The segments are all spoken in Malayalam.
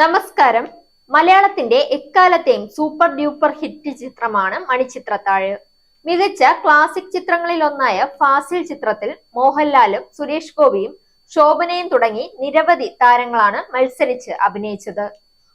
നമസ്കാരം. മലയാളത്തിന്റെ എക്കാലത്തെയും സൂപ്പർ ഡ്യൂപ്പർ ഹിറ്റ് ചിത്രമാണ് മണിച്ചിത്രത്താഴ്. മികച്ച ക്ലാസിക് ചിത്രങ്ങളിൽ ഒന്നായ ഫാസിൽ ചിത്രത്തിൽ മോഹൻലാലും സുരേഷ് ഗോപിയും ശോഭനയും തുടങ്ങി നിരവധി താരങ്ങളാണ് മത്സരിച്ച് അഭിനയിച്ചത്.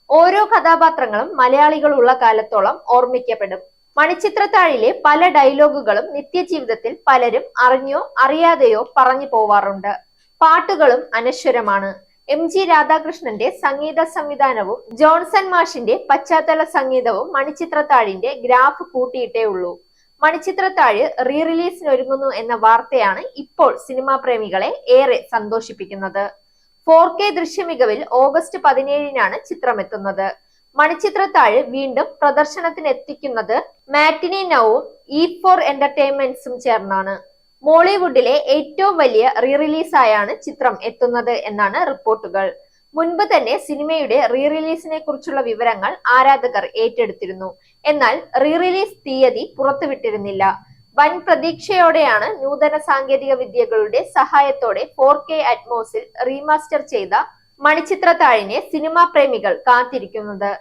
ഓരോ കഥാപാത്രങ്ങളും മലയാളികളുള്ള കാലത്തോളം ഓർമ്മിക്കപ്പെടും. മണിച്ചിത്രത്താഴിലെ പല ഡയലോഗുകളും നിത്യജീവിതത്തിൽ പലരും അറിഞ്ഞോ അറിയാതെയോ പറഞ്ഞു പോവാറുണ്ട്. പാട്ടുകളും അനശ്വരമാണ്. എം ജി രാധാകൃഷ്ണന്റെ സംഗീത സംവിധാനവും ജോൺസൺ മാഷിന്റെ പശ്ചാത്തല സംഗീതവും മണിച്ചിത്രത്താഴിന്റെ ഗ്രാഫ് കൂട്ടിയിട്ടേ ഉള്ളൂ. മണിച്ചിത്രത്താഴ് റീ റിലീസിന് ഒരുങ്ങുന്നു എന്ന വാർത്തയാണ് ഇപ്പോൾ സിനിമാ പ്രേമികളെ ഏറെ സന്തോഷിപ്പിക്കുന്നത്. ഫോർ കെ ദൃശ്യമികവിൽ ഓഗസ്റ്റ് പതിനേഴിനാണ് ചിത്രമെത്തുന്നത്. മണിച്ചിത്രത്താഴ് വീണ്ടും പ്രദർശനത്തിന് എത്തിക്കുന്നത് മാറ്റിനി നൌവും ഇ ഫോർ എന്റർടൈൻമെന്റ്സും ചേർന്നാണ്. മോളിവുഡിലെ ഏറ്റവും വലിയ റീ റിലീസായാണ് ചിത്രം എത്തുന്നത് എന്നാണ് റിപ്പോർട്ടുകൾ. മുൻപ് തന്നെ സിനിമയുടെ റീ റിലീസിനെ കുറിച്ചുള്ള വിവരങ്ങൾ ആരാധകർ ഏറ്റെടുത്തിരുന്നു. എന്നാൽ റീ റിലീസ് തീയതി പുറത്തുവിട്ടിരുന്നില്ല. വൻ പ്രതീക്ഷയോടെയാണ് നൂതന സാങ്കേതിക വിദ്യകളുടെ സഹായത്തോടെ ഫോർ കെ അറ്റ്മോസിൽ റീമാസ്റ്റർ ചെയ്ത മണിച്ചിത്രത്താഴിനെ സിനിമാ പ്രേമികൾ കാത്തിരിക്കുന്നത്.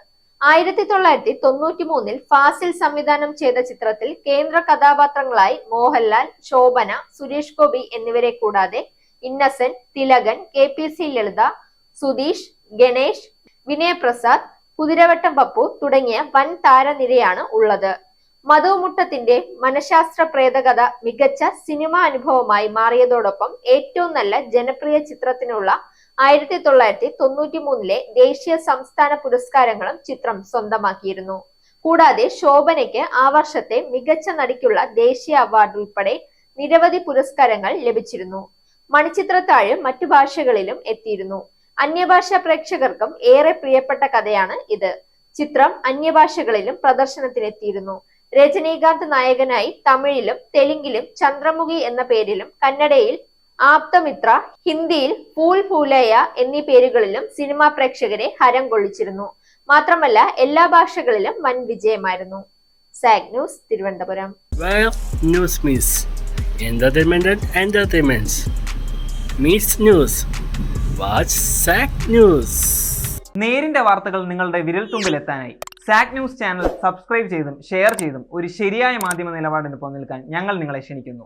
ആയിരത്തി തൊള്ളായിരത്തി തൊണ്ണൂറ്റി മൂന്നിൽ ഫാസിൽ സംവിധാനം ചെയ്ത ചിത്രത്തിൽ കേന്ദ്ര കഥാപാത്രങ്ങളായി മോഹൻലാൽ ശോഭന സുരേഷ് ഗോപി എന്നിവരെ കൂടാതെ Innocent Thilakan K P C Lalitha Sudheesh Ganesh Vinayaprasad Kuthiravattom Pappu തുടങ്ങിയ വൻ താരനിരയാണ് ഉള്ളത്. മധുമുട്ടത്തിന്റെ മനഃശാസ്ത്ര പ്രേതകഥ മികച്ച സിനിമാ അനുഭവമായി മാറിയതോടൊപ്പം ഏറ്റവും നല്ല ജനപ്രിയ ചിത്രത്തിനുള്ള ആയിരത്തി തൊള്ളായിരത്തി തൊണ്ണൂറ്റി മൂന്നിലെ ദേശീയ സംസ്ഥാന പുരസ്കാരങ്ങളും ചിത്രം സ്വന്തമാക്കിയിരുന്നു. കൂടാതെ ശോഭനയ്ക്ക് ആ വർഷത്തെ മികച്ച നടിക്കുള്ള ദേശീയ അവാർഡ് ഉൾപ്പെടെ നിരവധി പുരസ്കാരങ്ങൾ ലഭിച്ചിരുന്നു. മണിച്ചിത്രത്താഴ് മറ്റു ഭാഷകളിലും എത്തിയിരുന്നു. അന്യഭാഷാ പ്രേക്ഷകർക്കും ഏറെ പ്രിയപ്പെട്ട കഥയാണ് ഇത്. ചിത്രം അന്യഭാഷകളിലും പ്രദർശനത്തിനെത്തിയിരുന്നു. രജനീകാന്ത് നായകനായി തമിഴിലും തെലുങ്കിലും ചന്ദ്രമുഖി എന്ന പേരിലും കന്നഡയിൽ ആപ്തമിത്ര ഹിന്ദിയിൽ ഫൂൽ ഫൂലയ എന്നീ പേരുകളിലും സിനിമാ പ്രേക്ഷകരെ ഹരം കൊള്ളിച്ചിരുന്നു. മാത്രമല്ല എല്ലാ ഭാഷകളിലും വൻ വിജയമായിരുന്നു. Zag news Thiruvananthapuram. And news watch news. News നേരിന്റെ വാർത്തകൾ നിങ്ങളുടെ വിരൽത്തുമ്പിൽ എത്താനായി സാക് ന്യൂസ് ചാനൽ സബ്സ്ക്രൈബ് ചെയ്തും ഷെയർ ചെയ്തും ഒരു ശരിയായ മാധ്യമ നിലപാടിന് നിൽക്കാൻ ഞങ്ങൾ നിങ്ങളെ ക്ഷണിക്കുന്നു.